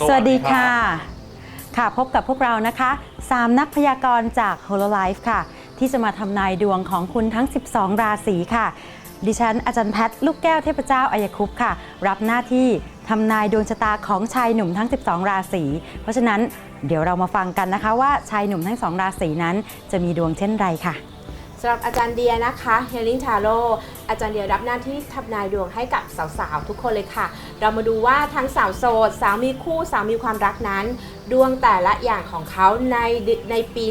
สวัสดีค่ะ ค่ะพบกับพวกเรานะคะ 3 นักพยากรณ์จาก Hololive ค่ะ ที่จะมาทำนายดวงของคุณทั้ง 12 ราศีค่ะ ดิฉันอาจารย์แพทย์ลูกแก้วเทพเจ้าอายคุปต์ค่ะ รับหน้าที่ทำนายดวงชะตาของชายหนุ่มทั้ง 12 ราศีเพราะฉะนั้นเดี๋ยวเรามาฟังกันนะคะว่าชายหนุ่มทั้ง2ราศีนั้นจะมีดวงเช่นไรค่ะำหรับอาจารย์เดียนะคะเฮลิงทาโร่อาจารย์เดียรับหน้าที่ทำนายดวงให้กับสาวๆ ทุกคนเลยค่ะ เรามาดูว่าทั้งสาวโสด สาวมีคู่ สาวมีความรักนั้น ดวงแต่ละอย่างของเขาในในปี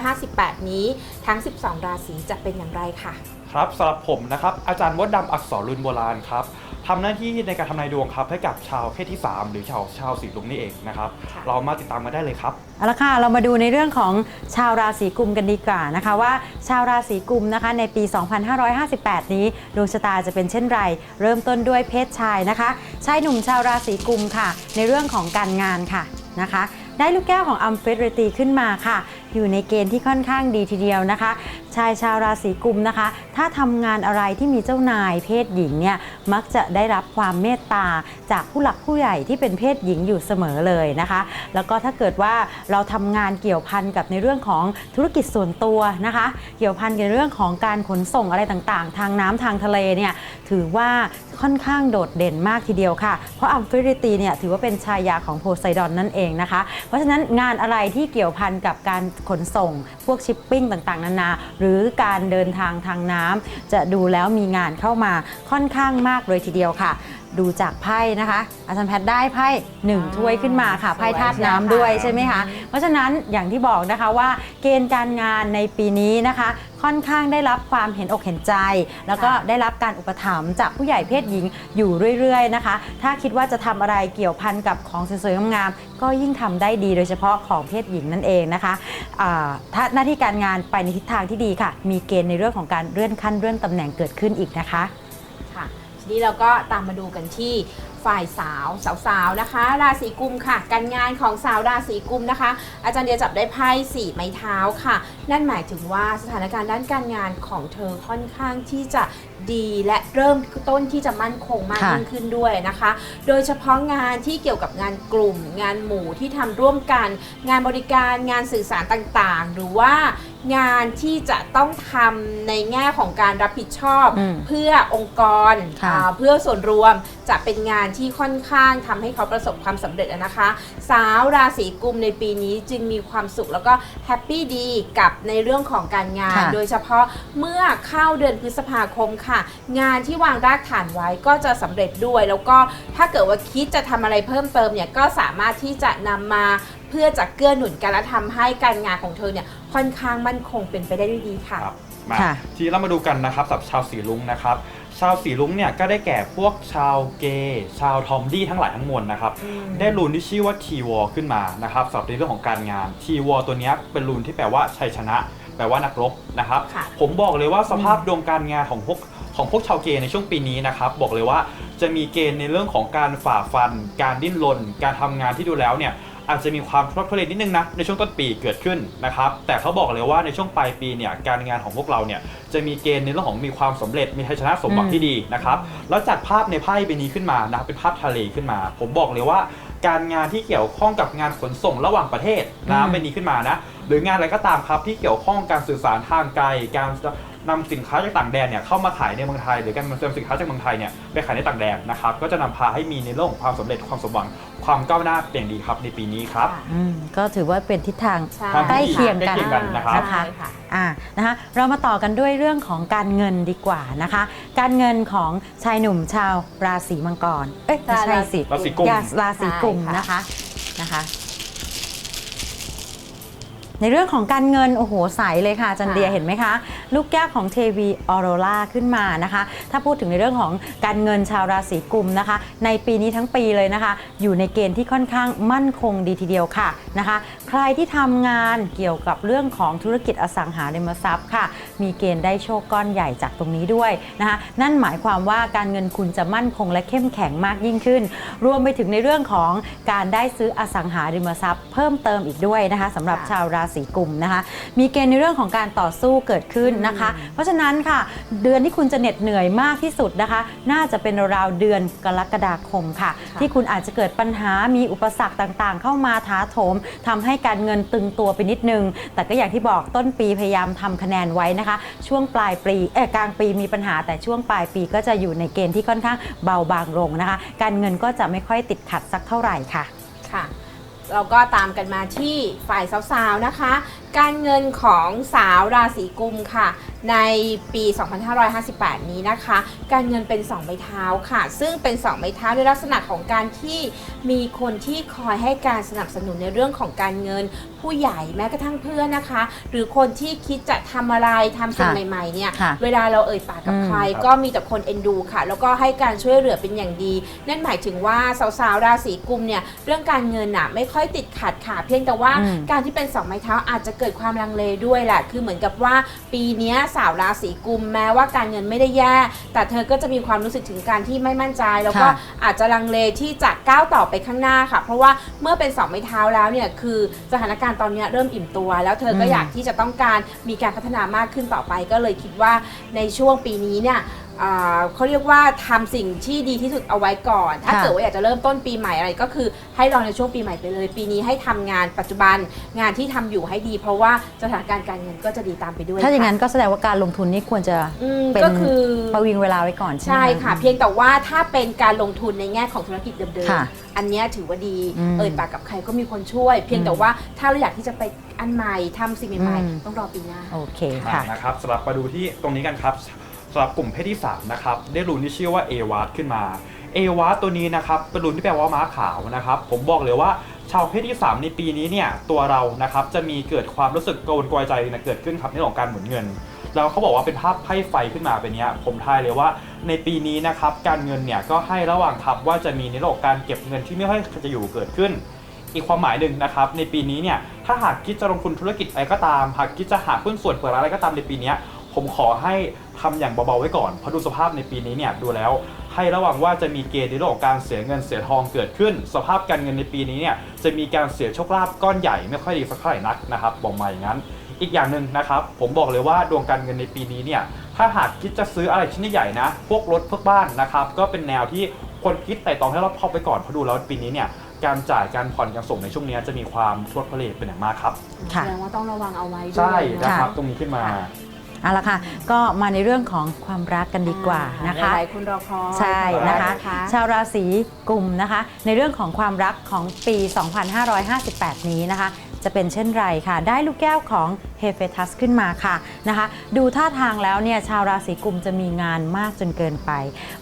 2558 นี้ทั้ง 12 ราศีจะเป็นอย่างไรค่ะ ครับสำหรับผมนะครับอาจารย์มดดำอักษรรุนโบราณครับ ทำหน้าที่ในการทำนายดวงครับให้กับชาวเพศที่ 3 หรือชาวชาวสีลุงนี่เองนะครับค่ะเรามาติดตามกันได้เลยครับเอาละค่ะเรามาดูในเรื่องของชาวราศีกุมกันดีกว่านะคะว่า ชาวราศีกุมนะคะในปี 2558 นี้ดวงชะตาจะเป็นเช่นไร เริ่มต้นด้วยเพศชายนะคะชายหนุ่มชาวราศีกุมค่ะ ในเรื่องของการงานค่ะนะคะได้ลูกแก้วของอัมเฟรตีขึ้นมาค่ะ อยู่ในเกณฑ์ที่ค่อนข้างดีทีเดียวนะคะชายชาวราศีกุมนะคะ ถ้าทำงานอะไรที่มีเจ้านายเพศหญิงเนี่ยมักจะได้รับความเมตตาจากผู้หลักผู้ใหญ่ที่เป็นเพศหญิงอยู่เสมอเลยนะคะ แล้วก็ถ้าเกิดว่าเราทำงานเกี่ยวพันกับในเรื่องของธุรกิจส่วนตัวนะคะ เกี่ยวพันกับเรื่องของการขนส่งอะไรต่างๆ ทางน้ำทางทะเลเนี่ยถือว่าค่อนข้างโดดเด่นมากทีเดียวค่ะ เพราะอัมฟิริตีเนี่ยถือว่าเป็นชายาของโพไซดอนนั่นเองนะคะ เพราะฉะนั้นงานอะไรที่เกี่ยวพันกับการขนส่งพวกชิปปิ้งต่างๆ นานาหรือือการเดินทางทางน้ำจะดูแล้วมีงานเข้ามาค่อนข้างมากเลยทีเดียวค่ะ ดูจากไพ่นะคะ อาจารย์แพทย์ได้ไพ่หนึ่งอ่าถ้วยขึ้นมาค่ะสวยไพ่ธาตุน้ำด้วยใช่ใช่ไหมไหมคะคะเพราะฉะนั้นอย่างที่บอกนะคะว่าเกณฑ์การงานในปีนี้นะคะ ค่อนข้างได้รับความเห็นอกเห็นใจ แล้วก็ได้รับการอุปถัมภ์จากผู้ใหญ่เพศหญิงอยู่เรื่อยๆนะคะ ถ้าคิดว่าจะทำอะไรเกี่ยวพันกับของสวยๆงามๆก็ยิ่งทำได้ดีโดยเฉพาะของเพศหญิงนั่นเองนะคะอ่าถ้าหน้าที่การงานไปในทิศทางที่ดีค่ะ มีเกณฑ์ในเรื่องของการเลื่อนขั้นเลื่อนตำแหน่งเกิดขึ้นอีกนะคะค่ะที นี้เราก็ตามมาดูกันที่ฝ่ายสาวสาวๆนะคะ ราศีกุมค่ะ การงานของสาวราศีกุมนะคะ อาจารย์เดียจับได้ไพ่สี่ไม้เท้าค่ะ นั่นหมายถึงว่าสถานการณ์ด้านการงานของเธอค่อนข้างที่จะดีและเริ่มต้นที่จะมั่นคงมากค่ะยิ่งขึ้นด้วยนะคะ โดยเฉพาะงานที่เกี่ยวกับงานกลุ่ม งานหมู่ที่ทำร่วมกัน งานบริการงานสื่อสารต่างๆ หรือว่า งานที่จะต้องทำในแง่ของการรับผิดชอบอืมเพื่อองค์กรค่ะอ่าเพื่อส่วนรวมจะเป็นงานที่ค่อนข้างทำให้เขาประสบความสำเร็จนะคะ สาวราศีกุมในปีนี้จึงมีความสุขแล้วก็แฮปปี้ดีกับในเรื่องของการงานค่ะโดยเฉพาะเมื่อเข้าเดือนพฤษภาคมค่ะ งานที่วางรากฐานไว้ก็จะสำเร็จด้วย แล้วก็ถ้าเกิดว่าคิดจะทำอะไรเพิ่มเติมเนี่ยก็สามารถที่จะนำมาเพื่อจะเกื้อหนุนกันและทำให้การงานของเธอเนี่ย ค่อนข้างมั่นคงเป็นไปได้ด้วยดีค่ะ ครับมาค่ะ ทีนี้เรามาดูกันนะครับสำหรับชาวสีลุงนะครับ ชาวสีลุงเนี่ยก็ได้แก่พวกชาวเกย์ชาวทอมดี้ทั้งหลายทั้งมวลนะครับ อืม ได้รูนที่ชื่อว่าทีวอลขึ้นมานะครับสำหรับในเรื่องของการงานทีวอลตัวเนี้ยเป็นรูนที่แปลว่าชัยชนะ แปลว่านักรบนะครับ ค่ะผมบอกเลยว่าสภาพดวงการงานของพวกของพวกชาวเกย์ในช่วงปีนี้นะครับบอกเลยว่าจะมีเกณฑ์ในเรื่องของการฝ่าฟัน การดิ้นรนการทำงานที่ดูแล้วเนี่ย อาจจะมีความทุรทุเลนิดนึงนะในช่วงต้นปีเกิดขึ้นนะครับแต่เขาบอกเลยว่าในช่วงปลายปีเนี่ยการงานของพวกเราเนี่ยจะมีเกณฑ์ในเรื่องของมีความสำเร็จมีชัยชนะสมหวังที่ดีนะครับแล้วจากภาพในไพ่ใบนี้ขึ้นมานะเป็นภาพทะเลขึ้นมา ผมบอกเลยว่าการงานที่เกี่ยวข้องกับงานขนส่งระหว่างประเทศนะอืมใบนี้ขึ้นมานะ หรืองานอะไรก็ตามครับที่เกี่ยวข้องการสื่อสารทางไกลการ นำสินค้าจากต่างแดนเนี่ยเข้ามาขายในเมืองไทย หรือการนำสินค้าจากเมืองไทยเนี่ยไปขายในต่างแดนนะครับก็จะนำพาให้มีในเรื่องของความสำเร็จความสมหวังความก้าวหน้าเป็นอย่างดีครับในปีนี้ครับ อืมก็ถือว่าเป็นทิศทาง ใช่ ใกล้เคียงกันใกล้เคียงกันนะครับนะคะใช่ค่ะ อ่านะคะเรามาต่อกันด้วยเรื่องของการเงินดีกว่านะคะ การเงินของชายหนุ่มชาวราศีมังกร เอ้ยไม่ใช่สิราศีกุมยาราศีกุมใช่ค่ะนะคะนะคะ ในเรื่องของการเงิน โอ้โห ใสเลยค่ะอาจันเดียเห็นไหมคะ ลูกแก้วของเทวีออโรราขึ้นมานะคะ ถ้าพูดถึงในเรื่องของการเงินชาวราศีกุมนะคะ ในปีนี้ทั้งปีเลยนะคะ อยู่ในเกณฑ์ที่ค่อนข้างมั่นคงดีทีเดียวค่ะนะคะ ใใครที่ทำงานเกี่ยวกับเรื่องของธุรกิจอสังหาริมทรัพย์ค่ะ มีเกณฑ์ได้โชคก้อนใหญ่จากตรงนี้ด้วยนะคะ นั่นหมายความว่าการเงินคุณจะมั่นคงและเข้มแข็งมากยิ่งขึ้น รวมไปถึงในเรื่องของการได้ซื้ออสังหาริมทรัพย์ เพิ่มเติมอีกด้วยนะคะสำหรับค่ะชาวราศีกุมนะคะ มีเกณฑ์ในเรื่องของการต่อสู้เกิดขึ้นนะคะ เพราะฉะนั้นค่ะ เดือนที่คุณจะเหน็ดเหนื่อยมากที่สุดนะคะ น่าจะเป็นราวๆเดือนกรกฎาคมค่ะค่ะ ที่คุณอาจจะเกิดปัญหามีอุปสรรคต่างๆ เข้ามาท้าโถมทำให้การเงินตึงตัวไปนิดนึง แต่ก็อย่างที่บอกต้นปีพยายามทำคะแนนไว้นะคะ ช่วงปลายปีเออกลางปีมีปัญหาแต่ช่วงปลายปีก็จะอยู่ในเกณฑ์ที่ค่อนข้างเบาบางลงนะคะ การเงินก็จะไม่ค่อยติดขัดสักเท่าไหร่ค่ะค่ะเราก็ตามกันมาที่ฝ่ายสาวๆนะคะ การเงินของสาวราศีกุมค่ะ ในปี 2558 นี้นะคะ การเงินเป็น2ไม้เท้าค่ะ ซึ่งเป็น2ไม้เท้าในลักษณะของการที่มีคนที่คอยให้การสนับสนุนในเรื่องของการเงิน ผู้ใหญ่แม้กระทั่งเพื่อนนะคะ หรือคนที่คิดจะทำอะไรทำสิ่งค่ะใหม่ๆเนี่ยค่ะเวลาเราเอ่ยปากกับอืม ใคร ก็มีแต่คนเอ็นดูค่ะ แล้วก็ให้การช่วยเหลือเป็นอย่างดี นั่นหมายถึงว่าสาวๆราศีกุมเนี่ยเรื่องการเงินน่ะไม่ค่อยติดขัดค่ะ เพียงแต่ว่าอืม การที่เป็นสองไม้เท้าอาจจะเกิดความลังเลด้วยแหละคือเหมือนกับว่าปีเนี้ยสาวราศีกุมแม้ว่าการเงินไม่ได้แย่ แต่เธอก็จะมีความรู้สึกถึงการที่ไม่มั่นใจ แล้วก็ค่ะอาจจะลังเลที่จะก้าวต่อไปข้างหน้าค่ะ เพราะว่าเมื่อเป็นสองไม้เท้าแล้วเนี่ยคือสถานการณ์ตอนเนี้ยเริ่มอิ่มตัว แล้วเธอก็อืมอยากที่จะต้องการมีการพัฒนามากขึ้นต่อไป ก็เลยคิดว่าในช่วงปีนี้เนี่ย อ่าเขาเรียกว่าทำสิ่งที่ดีที่สุดเอาไว้ก่อน ถ้าค่ะ เกิดว่าอยากจะเริ่มต้นปีใหม่อะไรก็คือให้รอในช่วงปีใหม่ไปเลย ปีนี้ให้ทำงานปัจจุบันงานที่ทำอยู่ให้ดี เพราะว่าสถานการณ์การเงินก็จะดีตามไปด้วยถ้าอย่างนั้นค่ะก็แสดงว่าการลงทุนนี่ควรจะอืมเป็นก็คือ ประวิงเวลาไว้ก่อนใช่ไหม ใช่ค่ะ เพียงแต่ว่าถ้าเป็นการลงทุนในแง่ของธุรกิจเดิมค่ะๆอันเนี้ยถือว่าดีอืมเอ่ยปากกับใครก็มีคนช่วย เพียงแต่ว่าถ้าเราอยากที่จะไปอันใหม่ทำสิ่งใหม่อืม ๆต้องรอปีหน้า โอเคค่ะ นะครับสำหรับมาดูที่ตรงนี้กันครับ สำหรับกลุ่มเพศที่3นะครับได้รุ่นที่ชื่อว่าเอวาขึ้นมาเอวาตัวนี้นะครับเป็นรุ่นที่แปลว่าม้าขาวนะครับผมบอกเลยว่าชาวเพศที่ 3 ในปีนี้เนี่ยตัวเรานะครับจะมีเกิดความรู้สึกกังวลกลัวใจนะเกิดขึ้นครับในเรื่องของการหมุนเงินแล้วเขาบอกว่าเป็นภาพไพ่ไฟขึ้นมาเป็นเนี้ยผมทายเลยว่าในปีนี้นะครับการเงินเนี่ยก็ให้ระหว่างทับว่าจะมีในเรื่องของการเก็บเงินที่ไม่ค่อยจะอยู่เกิดขึ้น อีกความหมายหนึ่งนะครับในปีนี้เนี่ยถ้าหากคิดจะลงทุนธุรกิจอะไรก็ตาม หากคิดจะหาหุ้นส่วนเปิดร้านอะไรก็ตามในปีนี้ ผมขอให้ทำอย่างเบาๆไว้ก่อน เพราะดูสภาพในปีนี้เนี่ยดูแล้ว ให้ระวังว่าจะมีเกณฑ์ในเรื่องของการเสียเงินเสียทองเกิดขึ้น สภาพการเงินในปีนี้เนี่ยจะมีการเสียโชคลาภก้อนใหญ่ไม่ค่อยดีสักเท่าไหร่นักนะครับบอกมาอย่างนั้น อีกอย่างหนึ่งนะครับผมบอกเลยว่าดวงการเงินในปีนี้เนี่ยถ้าหากคิดจะซื้ออะไรชิ้นใหญ่ๆนะ พวกรถพวกบ้านนะครับก็เป็นแนวที่คนคิดแต่ตองให้รอบคอบไปก่อนเพราะดูแล้วปีนี้เนี่ยการจ่ายการผ่อนการส่งในช่วงนี้จะมีความทวดทะเลเป็นอย่างมากครับค่ะแสดงว่าต้องระวังเอาไว้ด้วยใช่นะครับค่ะตรงนี้ขึ้นมาค่ะ เอาละค่ะ ก็มาในเรื่องของความรักกันดีกว่านะคะ หลายๆคนรอคอยใช่นะคะขอบณชาวราศีกุมนะคะ ในเรื่องของความรักของปี 2558 นี้นะคะ จะเป็นเช่นไรค่ะ ได้ลูกแก้วของเฮเฟทัสขึ้นมาค่ะนะคะ ดูท่าทางแล้วเนี่ยชาวราศีกุมจะมีงานมากจนเกินไป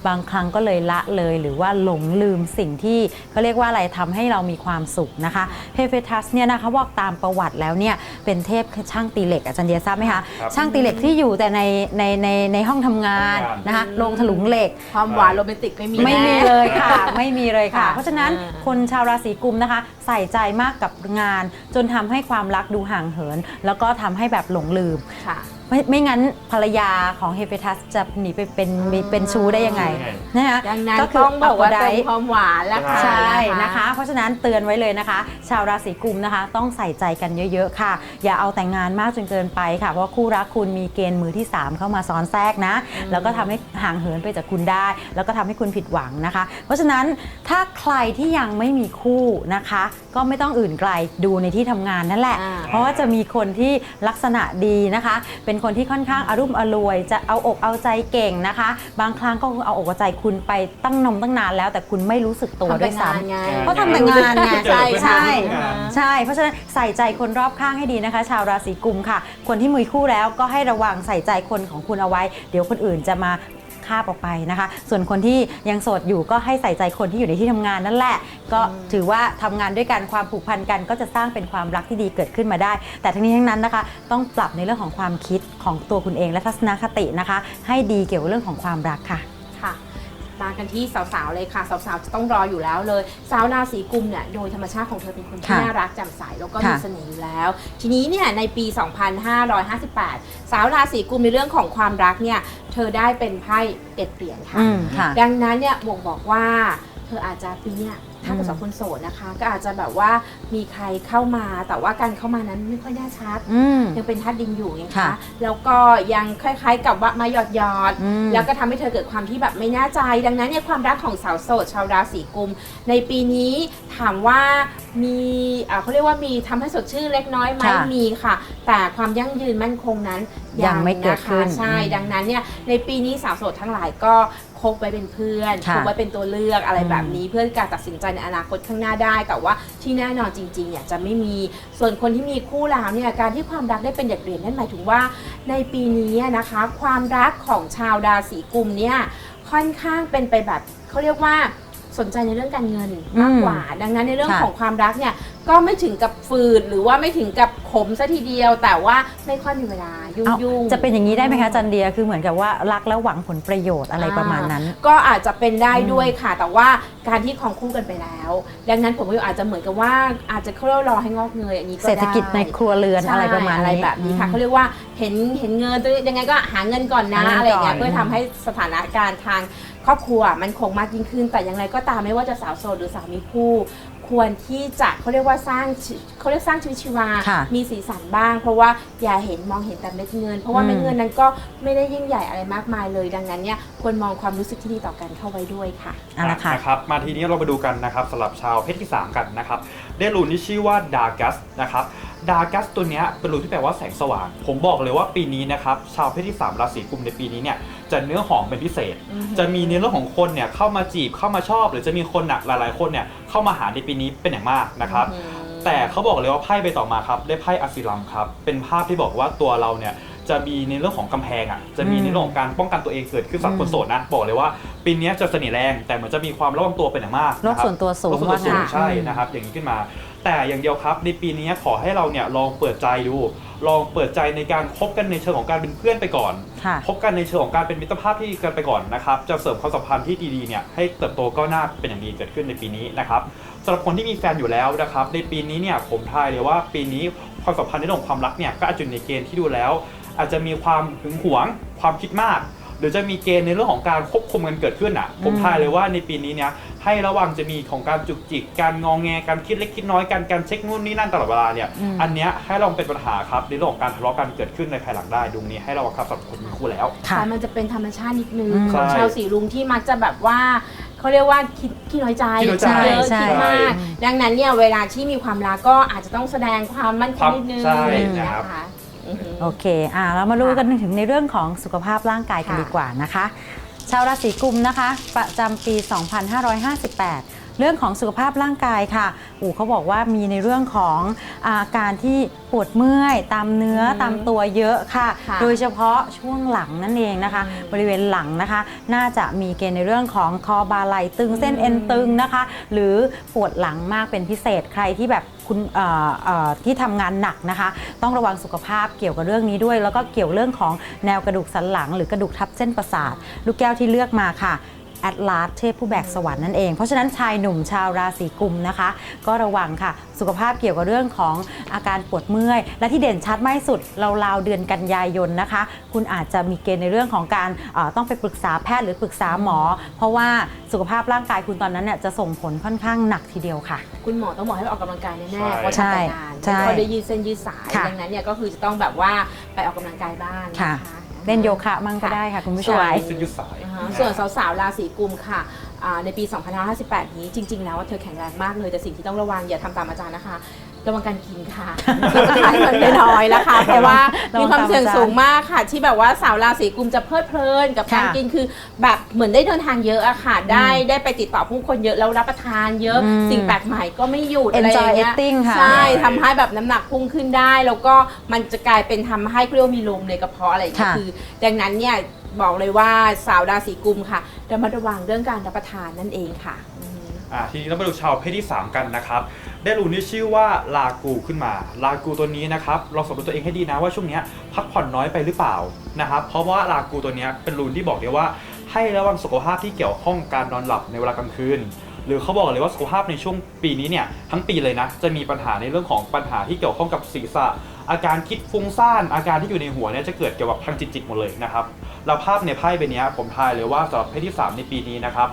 บางครั้งก็เลยละเลยหรือว่าหลงลืมสิ่งที่เขาเรียกว่าอะไรทำให้เรามีความสุขนะคะเฮเฟทัสเนี่ยนะคะบอกตามประวัติแล้วเนี่ยเป็นเทพช่างตีเหล็กอาจารย์เดียทราบไหมคะครับช่างตีเหล็กที่อยู่แต่ในในในในห้องทำงานทำงานนะคะโรงถลุงเหล็ก ความหวานโรแมนติกไม่มีไม่มีแน่เลยค่ะ ไม่มีเลยค่ะค่ะเพราะฉะนั้นอ่าคนชาวราศีกุมนะคะ ใส่ใจมากกับงานจนทำให้ความรักดูห่างเหิน แล้วก็ทำให้แบบหลงลืมค่ะ ไม่ไม่งั้นภรรยาของเฮเฟทัสจะหนีไปเป็นมีเป็นชู้ได้ยังไงนะคะดังนั้นก็คืต้องบอกว่าโพไดเติมความหวานแล้วค่ะใช่นะคะ เพราะฉะนั้นเตือนไว้เลยนะคะ ชาวราศีกุมนะคะ ต้องใส่ใจกันเยอะๆค่ะ อย่าเอาแต่งงานมากจนเกินไปค่ะ เพราะว่าคู่รักคุณมีเกณฑ์มือที่ 3 เข้ามาซ้อนแทรกนะ แล้วก็ทำให้ห่างเหินไปจากคุณได้ แล้วก็ทำให้คุณผิดหวังนะคะ เพราะฉะนั้นถ้าใครที่ยังไม่มีคู่นะคะ ก็ไม่ต้องอื่นไกลดูในที่ทำงานนั่นแหละอ่าเพราะว่าจะมีคนที่ลักษณะดีนะคะเป็นคนที่ค่อนข้างอารุ่มอร่วย จะเอาอกเอาใจเก่งนะคะ บางครั้งก็เอาอกเอาใจคุณไปตั้งนมตั้งนานแล้ว แต่คุณไม่รู้สึกตัวด้วยซ้ำไงเพราะทำแต่งานไงใช่ใช่ใช่ใช่ เพราะฉะนั้นใส่ใจคนรอบข้างให้ดีนะคะ ชาวราศีกุมค่ะ คนที่มีคู่แล้วก็ให้ระวังใส่ใจคนของคุณเอาไว้ เดี๋ยวคนอื่นจะมา คาบออกไปนะคะ ส่วนคนที่ยังโสดอยู่ก็ให้ใส่ใจคนที่อยู่ในที่ทำงานนั่นแหละ ก็ถือว่าทำงานด้วยกันความผูกพันกันก็จะสร้างเป็นความรักที่ดีเกิดขึ้นมาได้ แต่ทั้งนี้ทั้งนั้นนะคะ ต้องปรับในเรื่องของความคิดของตัวคุณเองและทัศนคตินะคะ ให้ดีเกี่ยวกับเรื่องของความรักค่ะ มากันที่สาวๆเลยค่ะ สาวๆจะต้องรออยู่แล้วเลย สาวราศีกุมเนี่ยโดยธรรมชาติของเธอเป็นคนที่ค่ะน่ารักแจ่มใสแล้วก็ค่ะมีเสน่ห์อยู่แล้ว ทีนี้เนี่ยในปี 2558 สาวราศีกุมในเรื่องของความรักเนี่ยเธอได้เป็นไพ่เอ็ดเหรียญค่ะ อืมค่ะ ดังนั้นเนี่ยบ่งบอกว่าเธออาจจะปีเนี้ย ถ้าเกิดอืมสาวคนโสดนะคะ ก็อาจจะแบบว่ามีใครเข้ามา แต่ว่าการเข้ามานั้นไม่ค่อยแน่ชัด อืม ยังเป็นธาตุดินอยู่ไงค่ะคะ แล้วก็ยังคล้ายๆกับว่ามาหยอดหยอดๆอืมแล้วก็ทำให้เธอเกิดความที่แบบไม่แน่ใจ ดังนั้นเนี่ยความรักของสาวโสดชาวราศีกุม ในปีนี้ถามว่ามีอ่าเขาเรียกว่ามีทำให้สดชื่นเล็กน้อยไหมค่ะ มีค่ะ แต่ความยั่งยืนมั่นคงนั้นยังไม่เกิดนะคะขึ้น ใช่อืมดังนั้นเนี่ยในปีนี้สาวโสดทั้งหลายก็คบไว้เป็นเพื่อนค่ะคบไว้เป็นตัวเลือกอะไรอืมแบบนี้ เพื่อการตัดสินใจในอนาคตข้างหน้าได้ แต่ว่าที่แน่นอนจริงๆเนี่ยจะไม่มีส่วนคนที่มีคู่แล้วเนี่ยการที่ความรักได้เป็นหยดเหรียญนั่นหมายถึงว่าในปีนี้นะคะ ความรักของชาวราศีกุมเนี่ยค่อนข้างเป็นไปแบบเขาเรียกว่าสนใจในเรื่องการเงินมากกว่า ดังนั้นในเรื่องค่ะของความรักเนี่ย ก็ไม่ถึงกับฝืดหรือว่าไม่ถึงกับขมซะทีเดียว แต่ว่าไม่ค่อยมีเวลายุ่เอางๆจะเป็นอย่างนี้ได้ไหมคะจันเดียคือเหมือนกับว่ารักแล้วหวังผลประโยชน์อะไรประมาณนั้น ก็อาจจะเป็นได้ด้วยค่ะ แต่ว่าการที่ครองคู่กันไปแล้ว ดังนั้นผมว่าอาจจะเหมือนกับว่าอาจจะเขาเรียกว่ารอให้งอกเงยอันนี้ก็ได้เศรษฐกิจในครัวเรือนใช่อะไรประมาณนี้อะไรแบบนี้ค่ะเขาเรียกว่าเห็นเห็นเงินตัวยังไงก็หาเงินก่อนนะหาเงินก่อน อะไรอย่างเงี้ยเพื่อทำให้สถานการณ์ทางครอบครัวมันคงมากยิ่งขึ้น แต่อย่างไรก็ตามไม่ว่าจะสาวโสดหรือสามีคู่ ควรที่จะเขาเรียกว่าสร้างชีเขาเรียกสร้างชีวิตชีวา ค่ะมีสีสันบ้าง เพราะว่าอย่าเห็นมองเห็นแต่เม็ดเงิน เพราะว่าอืม เม็ดเงินนั้นก็ไม่ได้ยิ่งใหญ่อะไรมากมายเลย ดังนั้นเนี่ยควรมองความรู้สึกที่ดีต่อกันเข้าไว้ด้วยค่ะ เอาละค่ะ นะครับมาทีนี้เรามาดูกันนะครับสำหรับชาวเพศที่ 3 กันนะครับได้รูนที่ชื่อว่าดากัสนะครับดากัสตัวเนี้ยเป็นรูนที่แปลว่าแสงสว่าง ผมบอกเลยว่าปีนี้นะครับชาวเพศที่ 3 ราศีกุมในปีนี้เนี่ยจะเนื้อหอมเป็นพิเศษอือฮึจะมีในเรื่องของคนเนี่ยเข้ามาจีบเข้ามาชอบ หรือจะมีคนน่ะหลาย ๆ คนเนี่ยเข้ามาหาในปีนี้เป็นอย่างมากนะครับอืมแต่เขาบอกเลยว่าไพ่ใบต่อมาครับได้ไพ่อัสซิลัมครับเป็นภาพที่บอกว่าตัวเราเนี่ยจะมีในเรื่องของกำแพงอะจะมีในเรื่องของการป้องกันตัวเองเกิดขึ้นสำหรับคนโสดนะบอกเลยว่าปีนี้จะเสน่ห์แรงแต่เหมือนจะมีความระวังตัวเป็นอย่างมากโลกนะครับส่วนตัวสูงโลกส่วนตัวสูงว่างั้นใช่อืมนะครับอย่างนี้ขึ้นมา แต่อย่างเดียวครับ ในปีนี้ขอให้เราเนี่ยลองเปิดใจดู ลองเปิดใจในการคบกันในเชิงของการเป็นเพื่อนไปก่อนค่ะ คบกันในเชิงของการเป็นมิตรภาพที่ดีกันไปก่อนนะครับ จะเสริมความสัมพันธ์ที่ดีๆเนี่ยให้เติบโตก้าวหน้าเป็นอย่างดีเกิดขึ้นในปีนี้นะครับสำหรับคนที่มีแฟนอยู่แล้วนะครับ ในปีนี้เนี่ยผมทายเลยว่าปีนี้ความสัมพันธ์ในเรื่องของความรักเนี่ยก็อาจจะอยู่ในเกณฑ์ที่ดูแล้ว อาจจะมีความหึงหวง ความคิดมาก หรือจะมีเกณฑ์ในเรื่องของการควบคุมกันเกิดขึ้นอะ ผมอืมทายเลยว่าในปีนี้เนี่ย ให้ระวังจะมีของการจุกจิก การงองแงการคิดเล็กคิดน้อยการการเช็คนู่นนี่นั่นตลอดเวลาเนี่ยอืม อันเนี้ยให้ลองเป็นปัญหาครับในเรื่องของการทะเลาะกันเกิดขึ้นในภายหลังได้ดวงนี้ให้ระวังครับสำหรับคนมีคู่แล้ว ค่ะแต่มันจะเป็นธรรมชาตินิดนึงอืมของใช่ชาวสีลุงที่มักจะแบบว่าเขาเรียกว่าคิดขี้น้อยใจขี้น้อยใจเยอะใช่คิดมากดังนั้นเนี่ยเวลาที่มีความรักก็อาจจะต้องแสดงความมั่นคงนิดนึงใช่อะไรอย่างเงี้ยนะครับค่ะอือหือโอเคอ่าเรามาดูกันถึงในเรื่องของสุขภาพร่างกายกันค่ะ ดีกว่านะคะ ชาวราศีกุมนะคะ ประจำปี 2558 เรื่องของสุขภาพร่างกายค่ะอู๋เขาบอกว่ามีในเรื่องของอาการที่ปวดเมื่อย ตามเนื้ออืมตามตัวเยอะค่ะ ค่ะ โดยเฉพาะช่วงหลังนั่นเองนะคะอืมบริเวณหลังนะคะ น่าจะมีเกณฑ์ในเรื่องของคอบาไหลตึงเส้นอืมเอ็นตึงนะคะ หรือปวดหลังมากเป็นพิเศษใครที่แบบ คุณที่ทำงานหนักนะคะ ต้องระวังสุขภาพเกี่ยวกับเรื่องนี้ด้วย แล้วก็เกี่ยวเรื่องของแนวกระดูกสันหลัง หรือกระดูกทับเส้นประสาท ลูกแก้วที่เลือกมาค่ะ แอดลาสเทพผู้แบกสวรรค์นั่นเอง เพราะฉะนั้นชายหนุ่มชาวราศีกุมนะคะ ก็ระวังค่ะ สุขภาพเกี่ยวกับเรื่องของอาการปวดเมื่อย และที่เด่นชัดมากที่สุดเราราวๆเดือนกันยายนนะคะ คุณอาจจะมีเกณฑ์ในเรื่องของการเอ่อต้องไปปรึกษาแพทย์หรือปรึกษาหมอ เพราะว่าสุขภาพร่างกายคุณตอนนั้นเนี่ยจะส่งผลค่อนข้างหนักทีเดียวค่ะ คุณหมอต้องบอกให้ไปออกกำลังกายใช่แน่ๆเพราะใช่ทำแต่งานใช่เขาได้ยืดเส้นยืดสายค่ะดังนั้นเนี่ยก็คือจะต้องแบบว่าไปออกกำลังกายบ้างค่ะนะคะ เล่นโยคะมั่งก็ได้ค่ะคุณผู้ชส่มวนเส้นยืดสายอ่าฮะส่วนสาวๆ ราศีกุมค่ะอ่าในปี 2558 นี้จริง ๆ แล้วว่าเธอแข็งแรงมากเลย แต่สิ่งที่ต้องระวังอย่าทำตามอาจารย์นะคะ ระวังการกินค่ะรับประทานให้มันน้อยๆนะคะ เพราะว่าระวังมีความเสี่ยงตามอาจารย์สูงมากค่ะ ที่แบบว่าสาวราศีกุมจะเพลิดเพลินกับการค่ะกินคือ แบบเหมือนได้เดินทางเยอะอะค่ะ ได้ได้ไปติดต่อผู้คนเยอะแล้วรับประทานเยอะอืมสิ่งแปลกใหม่ก็ไม่หยุดอะไรอ Enjoy ย่างเงี้ย eating ค่ะใช่ทำให้แบบน้ำหนักพุ่งขึ้นได้ แล้วก็มันจะกลายเป็นทำให้เรียกว่ามีลมในกระเพาะอะไรอย่างเงี้ยค่ะคือ ดังนั้นเนี่ยบอกเลยว่าสาวราศีกุมค่ะระมัดระวังเรื่องการรับประทานนั่นเองค่ะ อ่าทีนี้เรามาดูชาวเพศที่ 3 กันนะครับ ได้รูนที่ชื่อว่าลากูขึ้นมา ลากูตัวนี้นะครับเราสำรวจตัวเองให้ดีนะว่าช่วงนี้พักผ่อนน้อยไปหรือเปล่านะครับ เพราะว่าลากูตัวนี้เป็นรูนที่บอกได้ว่า ให้ระวังสุขภาพที่เกี่ยวข้องการนอนหลับในเวลากลางคืนหรือเขาบอกเลยว่าสุขภาพในช่วงปีนี้เนี่ยทั้งปีเลยนะจะมีปัญหาในเรื่องของปัญหาที่เกี่ยวข้องกับศีรษะ อาการคิดฟุ้งซ่านอาการที่อยู่ในหัวเนี่ยจะเกิดเกี่ยวกับทางจิตๆหมดเลยนะครับแล้วภาพในไพ่ใบเนี้ยผมทายเลยว่าสำหรับเพศที่ 3 ในปีนี้นะครับ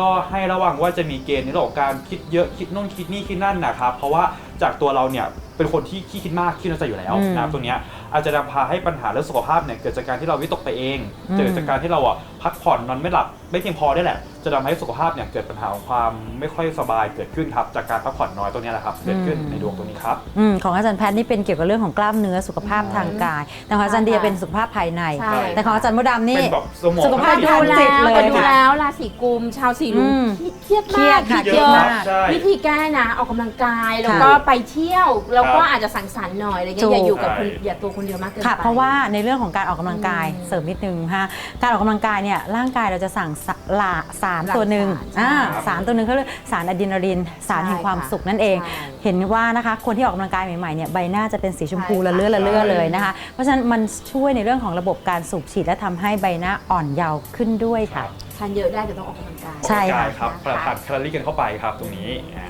ก็ให้ระวังว่าจะมีเกณฑ์ในเรื่องของการคิดเยอะคิดนู่นคิดนี่คิดนั่นนะครับเพราะว่าจากตัวเราเนี่ยเป็นคนที่ขี้คิดมากขี้น้อยใจอยู่แล้วอืมนะครับตรงเนี้ย อาจจะนำพาให้ปัญหาเรื่องสุขภาพเนี่ยเกิดจากการที่เราวิตกไปเองอืม เกิดจากการที่เราอะพักผ่อนนอนไม่หลับไม่เพียงพอได้แหละ จะทำให้สุขภาพเนี่ยเกิดปัญหาของความไม่ค่อยสบายเกิดขึ้นครับจากการพักผ่อนน้อยตรงเนี้ยแหละครับเกิดขึ้นในดวงตรงนี้ครับ อืมของอาจารย์แพทย์นี่เป็นเกี่ยวกับเรื่องของกล้ามเนื้อสุขภาพทางกาย แต่ของอาจารย์เดียเป็นสุขภาพภายใน ใช่ แต่ของอาจารย์มดดำนี่ เป็นแบบสมอง สุขภาพ ดูทางแล้จิตวเลยแต่ดูค่ะแล้วราศีกุม ชาวสีลุงอืมเครียดเครีมายกดค่ะคิเยเยอะอะมาก ใช่ วิธีแก้นะ ออกกำลังกายแล้วก็ไปเที่ยว แล้วก็อาจจะสังสรรค์หน่อยอะไรเงี้ยอย่าอยู่กับคนใช่อย่าตัวคนเดียวมากเกินไป ค่ะ เพราะว่าในเรื่องของการออกกำลังกายอืมเสริมนิดนึงฮะการออกกำลังกายเนี่ยร่างกายเราจะสั่งสะลาสารตัวหนึ่งหลั่งสารอ่าใช่สารตัวหนึ่งเขาเรียกสารอะดรีนาลินสารแห่งความใช่ค่ะสุขนั่นเอง ใช่เห็นว่านะคะคนที่ออกกำลังกายใหม่ๆเนี่ยใบหน้าจะเป็นสีชมพูใช่ค่ะละเลื่อละเลื่อใช่เลยนะคะ เพราะฉะนั้นมันช่วยในเรื่องของระบบการสูบฉีดและทำให้ใบหน้าอ่อนเยาว์ขึ้นด้วยค่ะ ทานเยอะได้แต่ต้องออกกำลังกาย ใช่ ค่ะครับนะคะผ่านแคลอรี่กันเข้าไปครับตรงนี้อ่า